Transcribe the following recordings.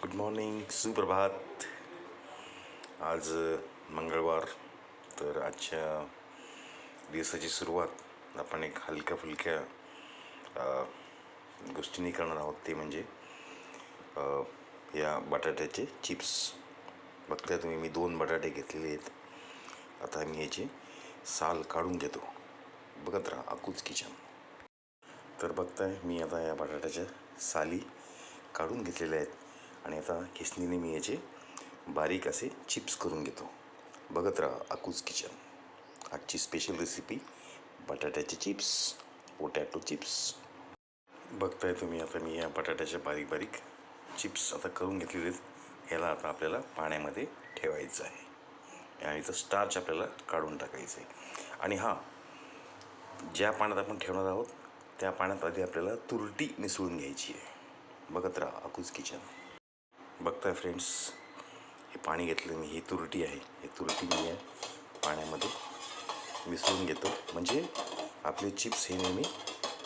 Good morning सुप्रभात आज मंगळवार तर आजच्या दिवसाची सुरुवात आपण एक हलक्या फुलक्या गोष्टीने करणार आहोत. ते म्हणजे या बटाट्याचे चिप्स. बघताय तुम्ही मी दोन बटाटे घेतलेले आहेत. आता मी याची साल काढून घेतो. बघत राहा अकूच किचन तर बघताय मी आता या बटाट्याच्या साली काढून घेतलेल्या आहेत. आणि आता खिसणीने मी याचे बारीक असे चिप्स करून घेतो. बघत राहा अकूज किचन. आजची स्पेशल रेसिपी बटाट्याचे चिप्स पोटॅटो चिप्स. बघताय तुम्ही आता मी या बटाट्याच्या बारीक बारीक चिप्स आता करून घेतलेले आहेत. ह्याला आता आपल्याला पाण्यामध्ये ठेवायचं आहे. आणि इथं स्टार्च आपल्याला काढून टाकायचं आहे. आणि हां ज्या पाण्यात आपण ठेवणार आहोत त्या पाण्यात आधी आपल्याला तुरटी मिसळून घ्यायची आहे. बघत राहा अकूज किचन. बघताय फ्रेंड्स हे पाणी घेतलं मी ही तुरटी आहे. ही तुरटी मी या पाण्यामध्ये मिसळून घेतो. म्हणजे आपले चिप्स हे नेहमी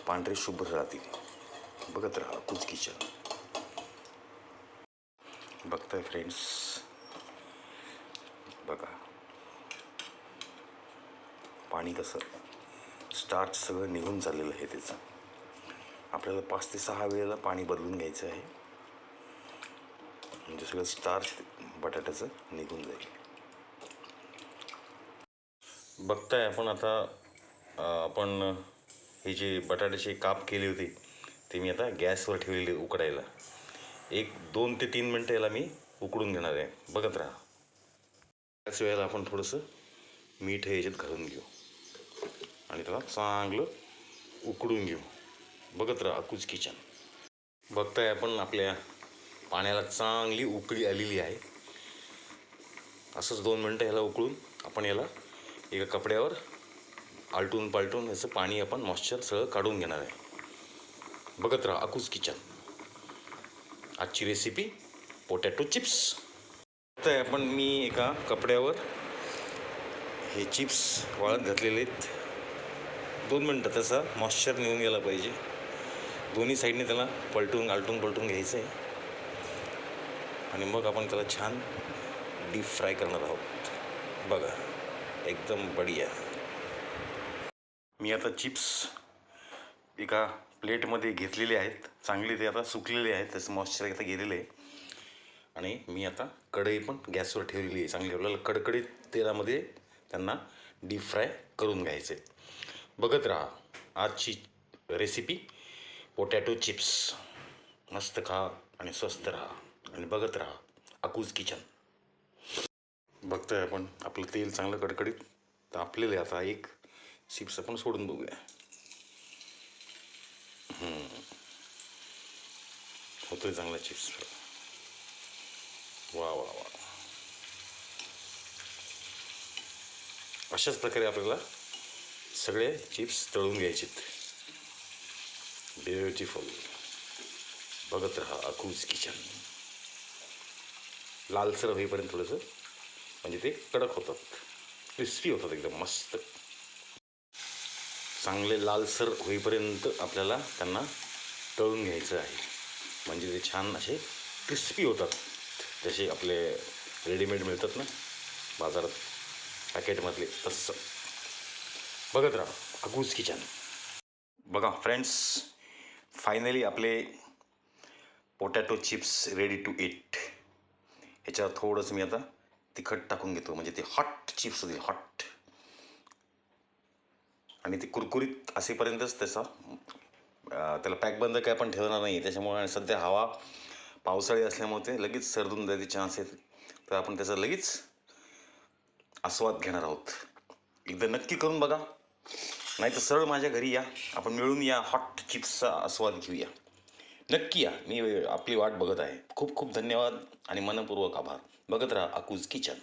पांढरे शुभ्र राहतील. बघत राहा अकूज किचन. बघताय फ्रेंड्स बघा. पाणी कसं स्टार्च सगळं निघून चाललेलं आहे त्याचं. आपल्याला पाच ते सहा वेळेला पाणी बदलून घ्यायचं आहे. म्हणजे सगळं स्टार्च बटाट्याचं निघून जाईल. बघताय आपण आता आपण हे जे बटाट्याचे काप केले होते ते मी आता गॅसवर ठेवलेले उकडायला. एक दोन ते तीन मिनटं याला मी उकडून घेणार आहे. बघत राहा. त्याच वेळेला आपण थोडंसं मीठ हे याच्यात घालून घेऊ. आणि त्याला चांगलं उकडून घेऊ. बघत राहा अकूज किचन. बघताय आपण आपल्या पाण्याला चांगली उकळी आलेली आहे. असंच दोन मिनटं ह्याला उकळून आपण याला एका कपड्यावर आलटून पालटून याचं पाणी आपण मॉइश्चर सगळं काढून घेणार आहे. बघत राहा अकूज किचन. आजची रेसिपी पोटॅटो चिप्स तर आपण मी एका कपड्यावर हे चिप्स वाळत घातलेले आहेत. दोन मिनटं तसा मॉइश्चर निघून गेला पाहिजे. दोन्ही साईडने त्याला पलटून आलटून पलटून घ्यायचं आहे. आणि मग आपण त्याला छान डीप फ्राय करणार आहोत. बघा एकदम बढिया. मी आता चिप्स एका प्लेटमध्ये घेतलेले आहेत. चांगले ते आता सुकलेले आहेत. त्याचं मॉइश्चर आता गेलेलं आहे. आणि मी आता कढई पण गॅसवर ठेवलेली आहे. चांगली आपल्याला कडकडीत तेलामध्ये त्यांना डीप फ्राय करून घ्यायचे. बघत राहा. आजची रेसिपी पोटॅटो चिप्स मस्त खा आणि स्वस्त राहा. आणि बघत राहा अकूज किचन. बघतोय आपण आपलं तेल चांगलं कडकडीत. तापलेलं आहे आता एक चिप्स आपण सोडून बघूया. हम्म. होतोय चांगला चिप्स वा वा वा. अशाच प्रकारे आपल्याला सगळे चिप्स तळून घ्यायचे ब्युटिफुल बघत राहा अकूज किचन. लालसर होईपर्यंत थोडंसं म्हणजे ते कडक होतात क्रिस्पी होतात एकदम मस्त. चांगले लालसर होईपर्यंत आपल्याला त्यांना तळून घ्यायचं आहे. म्हणजे ते छान असे क्रिस्पी होतात. जसे आपले रेडीमेड मिळतात ना बाजारात पॅकेटमधले तसं. बघत राहा अगूज किचन. बघा फ्रेंड्स फायनली आपले potato chips ready to eat ह्याच्यावर थोडंसं मी आता तिखट टाकून घेतो. म्हणजे ते हॉट चिप्स होतील हॉट आणि ते कुरकुरीत असेपर्यंतच त्याचा त्याला पॅक बंद काय पण ठेवणार नाही त्याच्यामुळे आणि सध्या हवा पावसाळी असल्यामुळे ते लगेच सरदून जायचे चान्स आहेत. तर आपण त्याचा लगेच आस्वाद घेणार आहोत. एकदा नक्की करून बघा. नाही तर सरळ माझ्या घरी या. आपण मिळून या हॉट चिप्सचा आस्वाद घेऊया. नक्की या. मी आपली वाट बघत आहे. खूप खूप धन्यवाद आणि मनपूर्वक आभार. बघत राहा अकूज किचन.